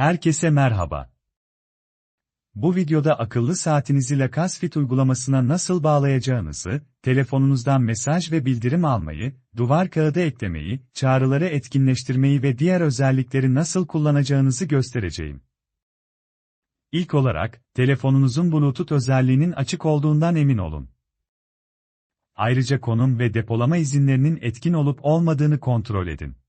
Herkese merhaba. Bu videoda akıllı saatinizi Lacasfit uygulamasına nasıl bağlayacağınızı, telefonunuzdan mesaj ve bildirim almayı, duvar kağıdı eklemeyi, çağrıları etkinleştirmeyi ve diğer özellikleri nasıl kullanacağınızı göstereceğim. İlk olarak, telefonunuzun Bluetooth özelliğinin açık olduğundan emin olun. Ayrıca konum ve depolama izinlerinin etkin olup olmadığını kontrol edin.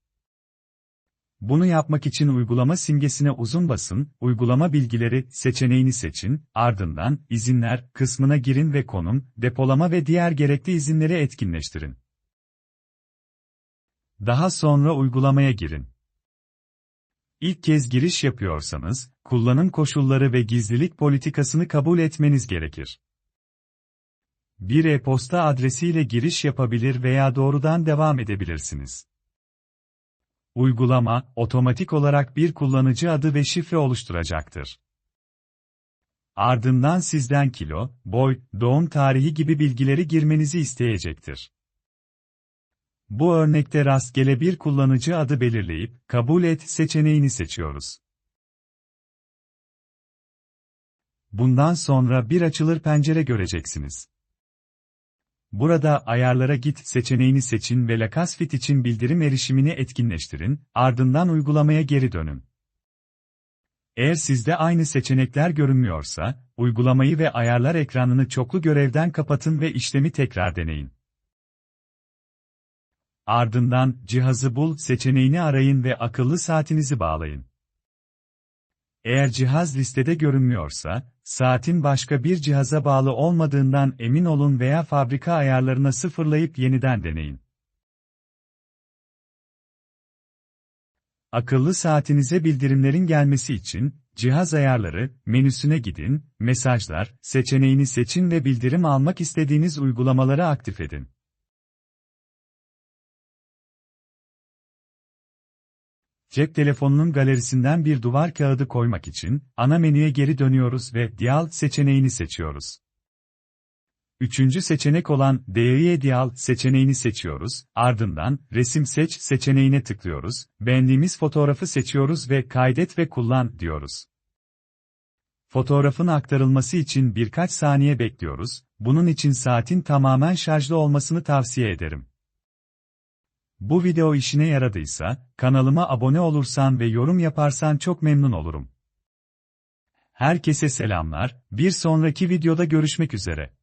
Bunu yapmak için uygulama simgesine uzun basın, uygulama bilgileri seçeneğini seçin, ardından izinler kısmına girin ve konum, depolama ve diğer gerekli izinleri etkinleştirin. Daha sonra uygulamaya girin. İlk kez giriş yapıyorsanız, kullanım koşulları ve gizlilik politikasını kabul etmeniz gerekir. Bir e-posta adresiyle giriş yapabilir veya doğrudan devam edebilirsiniz. Uygulama, otomatik olarak bir kullanıcı adı ve şifre oluşturacaktır. Ardından sizden kilo, boy, doğum tarihi gibi bilgileri girmenizi isteyecektir. Bu örnekte rastgele bir kullanıcı adı belirleyip, kabul et seçeneğini seçiyoruz. Bundan sonra bir açılır pencere göreceksiniz. Burada ayarlara git seçeneğini seçin ve Lacasfit için bildirim erişimini etkinleştirin, ardından uygulamaya geri dönün. Eğer sizde aynı seçenekler görünmüyorsa, uygulamayı ve ayarlar ekranını çoklu görevden kapatın ve işlemi tekrar deneyin. Ardından cihazı bul seçeneğini arayın ve akıllı saatinizi bağlayın. Eğer cihaz listede görünmüyorsa, saatin başka bir cihaza bağlı olmadığından emin olun veya fabrika ayarlarına sıfırlayıp yeniden deneyin. Akıllı saatinize bildirimlerin gelmesi için, cihaz ayarları menüsüne gidin, mesajlar seçeneğini seçin ve bildirim almak istediğiniz uygulamaları aktif edin. Cep telefonunun galerisinden bir duvar kağıdı koymak için, ana menüye geri dönüyoruz ve Dial seçeneğini seçiyoruz. Üçüncü seçenek olan DIY Dial seçeneğini seçiyoruz, ardından Resim Seç seçeneğine tıklıyoruz, beğendiğimiz fotoğrafı seçiyoruz ve Kaydet ve Kullan diyoruz. Fotoğrafın aktarılması için birkaç saniye bekliyoruz, bunun için saatin tamamen şarjlı olmasını tavsiye ederim. Bu video işine yaradıysa, kanalıma abone olursan ve yorum yaparsan çok memnun olurum. Herkese selamlar, bir sonraki videoda görüşmek üzere.